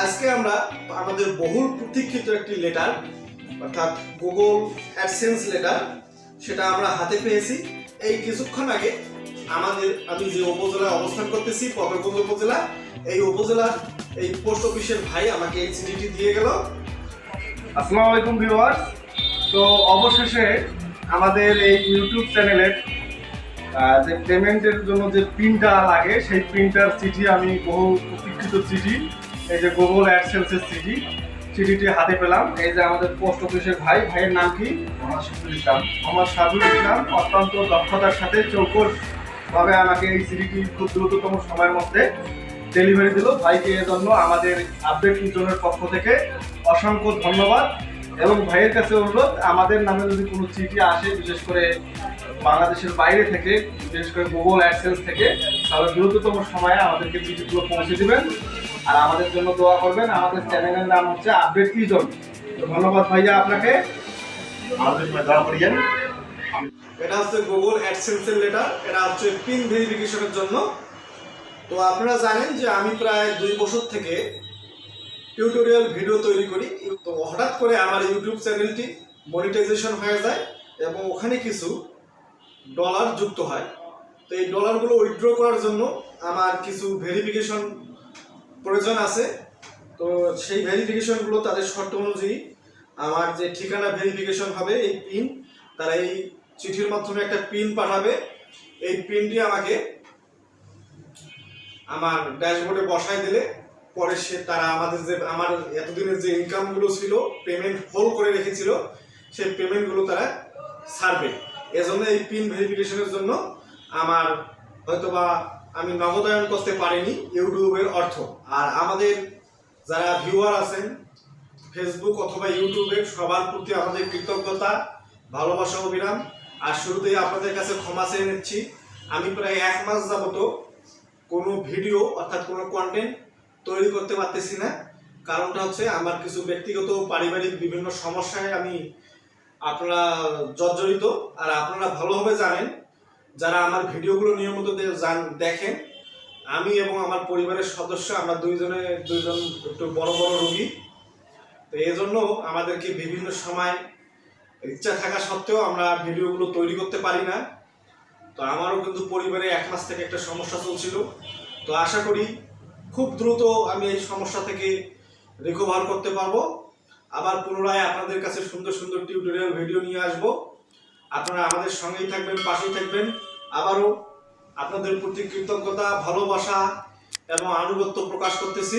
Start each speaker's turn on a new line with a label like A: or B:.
A: আজকে আমরা আমাদের বহুল প্রতীক্ষিত একটি লেটার অর্থাৎ গুগল অ্যাডসেন্স লেটার সেটা আমরা হাতে পেয়েছি। এই কিছুক্ষণ আগে আমাদের, আমি যে উপজেলায় অবস্থান করতেছি পদরগঞ্জ উপজেলা, এই উপজেলার এই পোস্ট অফিসের ভাই আমাকে এই চিঠিটি দিয়ে গেল।
B: আসসালামু আলাইকুম ভিউয়ার্স তো অবশেষে আমাদের এই ইউটিউব চ্যানেলের যে পেমেন্টের জন্য যে প্রিন্টটা লাগে, সেই প্রিন্টার চিঠি আমি বহু প্রতীক্ষিত চিঠি এই যে গুগল অ্যাডসেন্সের চিঠি চিঠিটি হাতে পেলাম। এই যে আমাদের পোস্ট অফিসের ভাই ভাইয়ের নাম কি? ইসলাম। আমার শাহুল ইসলাম অত্যন্ত দক্ষতার সাথে চৌকস ভাবে আমাকে এই চিঠিটি খুব দ্রুততম সময়ের মধ্যে ডেলিভারি দিল। ভাইকে এর জন্য আমাদের আপডেট জোনের পক্ষ থেকে অসংখ্য ধন্যবাদ এবং ভাইয়ের কাছে অনুরোধ আমাদের নামে যদি কোনো চিঠি আসে বিশেষ করে বাংলাদেশের বাইরে থেকে বিশেষ করে গুগল অ্যাডসেন্স থেকে তাহলে দ্রুততম সময়ে আমাদেরকে চিঠিগুলো পৌঁছে দিবেন। আর আমাদের জন্য দোয়া করবেন। আমাদের চ্যানেলের নাম হচ্ছে আপডেট জোন তো ধন্যবাদ ভাইয়া আপনাকে।
A: এটা হচ্ছে গুগল অ্যাডসেন্সের লেটার এটা হচ্ছে পিন ভেরিফিকেশনের জন্য। তো আপনারা জানেন যে আমি প্রায় দুই বছর থেকে টিউটোরিয়াল ভিডিও তৈরি করি। তো হঠাৎ করে আমার ইউটিউব চ্যানেলটি মনিটাইজেশন হয়ে যায় এবং ওখানে কিছু ডলার যুক্ত হয়। তো এই ডলারগুলো উইথড্র করার জন্য আমার কিছু ভেরিফিকেশন প্রয়োজন আছে। তো সেই ভেরিফিকেশনগুলো তাদের শর্ত অনুযায়ী আমার যে ঠিকানা ভেরিফিকেশন হবে এই পিন তারা এই চিঠির মাধ্যমে একটা পিন পাঠাবে। এই পিনটি আমাকে আমার ড্যাশবোর্ডে বসায় দিলে, পরে সে তারা আমাদের যে, আমার এতদিনের যে ইনকামগুলো ছিল পেমেন্ট হোল্ড করে রেখেছিল, সেই পেমেন্টগুলো তারা ছাড়বে এজন্য এই পিন ভেরিফিকেশনের জন্য আমার হয়তোবা আমি নগদায়ন করতে পারিনি, ইউটিউবের অর্থ। আর আমাদের যারা ভিউয়ার আছেন ফেসবুক অথবা ইউটিউবে সবার প্রতি আমাদের কৃতজ্ঞতা, ভালোবাসা অবিরাম আর শুরুতেই আপনাদের কাছে ক্ষমা চেয়ে নিচ্ছি। আমি প্রায় এক মাস যাবত কোনো ভিডিও অর্থাৎ কোনো কন্টেন্ট তৈরি করতে পারতেছি না। কারণটা হচ্ছে আমার কিছু ব্যক্তিগত পারিবারিক বিভিন্ন সমস্যায় আমি আপনারা জর্জরিত। আর আপনারা ভালোভাবে জানেন যারা আমার ভিডিওগুলো নিয়মিত দেখেন, আমি এবং আমার পরিবারের সদস্য, আমরা দুইজনে, দুইজন একটু বড় বড় রোগী। তো এই জন্য আমাদেরকে বিভিন্ন সময় ইচ্ছা থাকা সত্ত্বেও আমরা ভিডিওগুলো তৈরি করতে পারি না। তো আমারও কিন্তু পরিবারে এক মাস থেকে একটা সমস্যা চলছিল। তো আশা করি খুব দ্রুত আমি এই সমস্যা থেকে রিকভার করতে পারব। আবার পুনরায় আপনাদের কাছে সুন্দর সুন্দর টিউটোরিয়াল ভিডিও নিয়ে আসব। আপনারা আমাদের সঙ্গেই থাকবেন, পাশেই থাকবেন। আবারও আপনাদের প্রতি কৃতজ্ঞতা, ভালোবাসা এবং আনুগত্য প্রকাশ করতেছি।